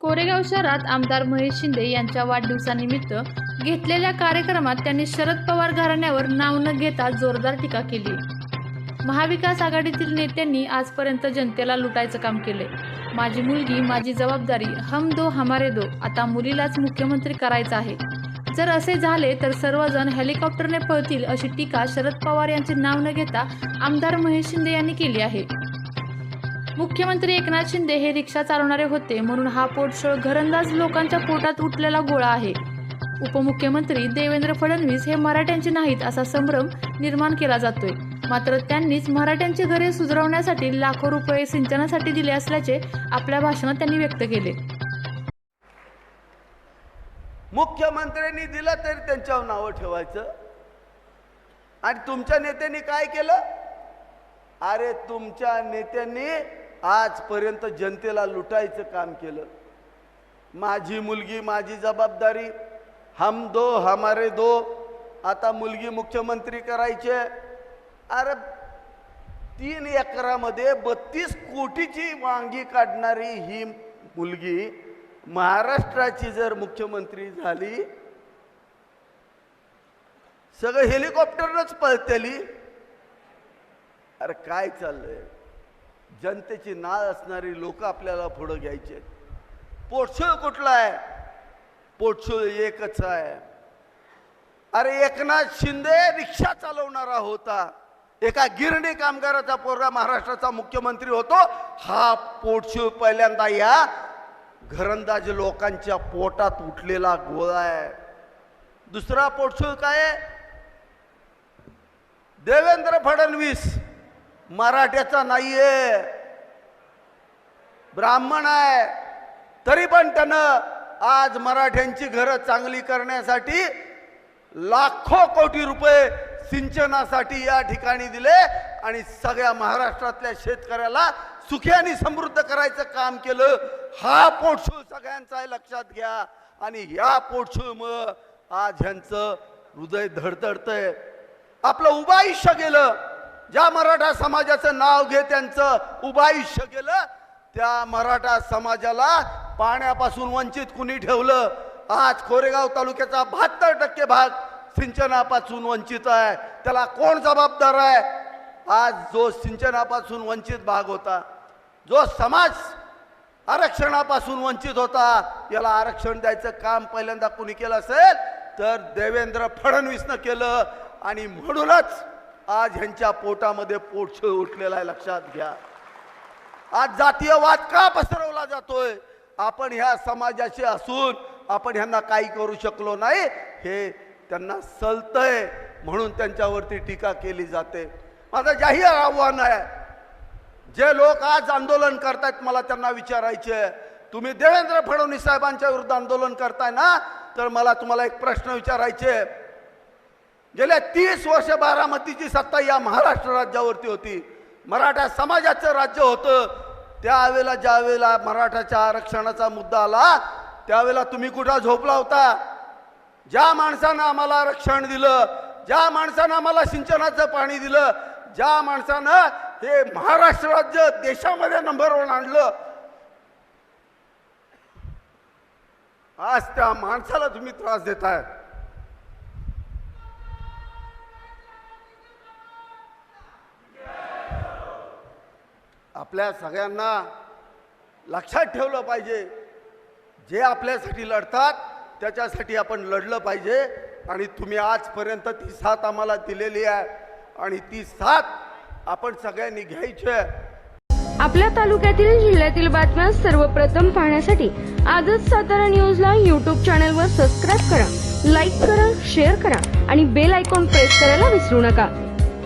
कोरेगाव शहरात आमदार महेश शिंदे यांच्या वाढदिवसानिमित्त घेतलेल्या कार्यक्रमात त्यांनी शरद पवार घराण्यावर नाव न घेता जोरदार टीका केली. महाविकास आघाडीतील नेत्यांनी आजपर्यंत जनतेला लुटायचं काम केले माझी मुलगी माझी जबाबदारी हम दो हमारे दो आता मुलीलाच मुख्यमंत्री करायचं आहे. जर असे झाले तर सर्वजण हेलिकॉप्टरने पळतील अशी टीका शरद पवार यांचे नाव न घेता आमदार महेश शिंदे यांनी केली आहे. मुख्यमंत्री एकनाथ शिंदे हे रिक्षा चालवणारे होते म्हणून हा पोटसळ घरंदाज लोकांच्या पोटात उठलेला गोळा आहे. उपमुख्यमंत्री देवेंद्र फडणवीस हे मराठ्यांचे नाहीत असा संभ्रम निर्माण केला जातोय. मात्र त्यांनीच मराठ्यांची घरे सुधारवण्यासाठी लाखो रुपये सिंचनासाठी दिले असल्याचे आपल्या भाषणात त्यांनी व्यक्त केले. मुख्यमंत्र्यांनी दिलं तरी त्यांच्यावर नावं ठेवायचं. आणि तुमच्या नेत्यांनी काय केलं? अरे तुमच्या नेत्यांनी आजपर्यंत जनतेला लुटायचं काम केलं. माझी मुलगी माझी जबाबदारी हम दो हमारे दो. आता मुलगी मुख्यमंत्री करायचे अरे तीन एकरामध्ये बत्तीस कोटीची वांगी काढणारी ही मुलगी महाराष्ट्राची जर मुख्यमंत्री झाली सगळं हेलिकॉप्टरनच पळतली. अरे काय चाललंय? जनतेची नाळ असणारी लोक आपल्याला पुढं घ्यायचे पोटसूळ कुठला आहे? पोटसूळ एकच आहे. अरे एकनाथ शिंदे रिक्षा चालवणारा होता. एका गिरणी कामगाराचा पोरगा महाराष्ट्राचा मुख्यमंत्री होतो. हा पोटसुळ पहिल्यांदा या घरंदाज लोकांच्या पोटात उठलेला गोळा आहे. दुसरा पोटसुळ काय आहे? देवेंद्र फडणवीस. मराठ्याचा नाहीये. ब्राह्मण आहे. तरी पण त्यानं आज मराठ्यांची घरं चांगली करण्यासाठी लाखो कोटी रुपये सिंचनासाठी या ठिकाणी दिले आणि सगळ्या महाराष्ट्रातल्या शेतकऱ्याला सुखी आणि समृद्ध करायचं काम केलं. हा पोटशूळ सगळ्यांचा आहे लक्षात घ्या. आणि या पोटशूळमुळं आज ह्यांचं हृदय धडधडतंय. आपलं उभं आयुष्य गेलं. ज्या मराठा समाजाचं नाव घे त्यांचं उभायुष्य गेलं त्या मराठा समाजाला पाण्यापासून वंचित कुणी ठेवलं? आज कोरेगाव तालुक्याचा बहात्तर टक्के भाग सिंचनापासून वंचित आहे. त्याला कोण जबाबदार आहे? आज जो सिंचनापासून वंचित भाग होता जो समाज आरक्षणापासून वंचित होता याला आरक्षण द्यायचं काम पहिल्यांदा कुणी केलं असेल तर देवेंद्र फडणवीसनं केलं. आणि म्हणूनच आज ह्यांच्या पोटामध्ये पोटछळ उठलेला आहे लक्षात घ्या. आज जातीयवाद का पसरवला जातोय? आपण ह्या समाजाचे असून आपण ह्यांना काही करू शकलो नाही. हे त्यांना सलतय म्हणून त्यांच्यावरती टीका केली जाते. माझं जाहीर आव्हान आहे जे लोक आज आंदोलन करतायत मला त्यांना विचारायचे तुम्ही देवेंद्र फडणवीस साहेबांच्या विरुद्ध आंदोलन करताय ना? तर मला तुम्हाला एक प्रश्न विचारायचे गेल्या तीस वर्ष बारामतीची सत्ता या महाराष्ट्र राज्यावरती होती. मराठा समाजाचं राज्य होतं. त्यावेळेला ज्यावेळेला मराठाच्या आरक्षणाचा मुद्दा आला त्यावेळेला तुम्ही कुठं झोपला होता? ज्या माणसानं आम्हाला आरक्षण दिलं ज्या माणसानं आम्हाला सिंचनाचं पाणी दिलं ज्या माणसानं हे महाराष्ट्र राज्य देशामध्ये नंबर वन आणलं. आज त्या माणसाला तुम्ही त्रास देताय आपल्या सगळ्यांना लक्षात ठेवलं पाहिजे. जे आपल्यासाठी लढतात त्याच्यासाठी आपण लढलं पाहिजे. आणि तुम्ही आजपर्यंत ती साथ आम्हाला दिलेली आहे. आणि ती साथ आपण सगळ्यांनी घ्यायची आहे. आपल्या तालुक्यातील जिल्ह्यातील बातम्या सर्वप्रथम पाहण्यासाठी आजच सातारा न्यूजला यूट्यूब चॅनलवर सबस्क्राईब करा लाईक करा शेअर करा आणि बेल आयकॉन प्रेस करायला विसरू नका.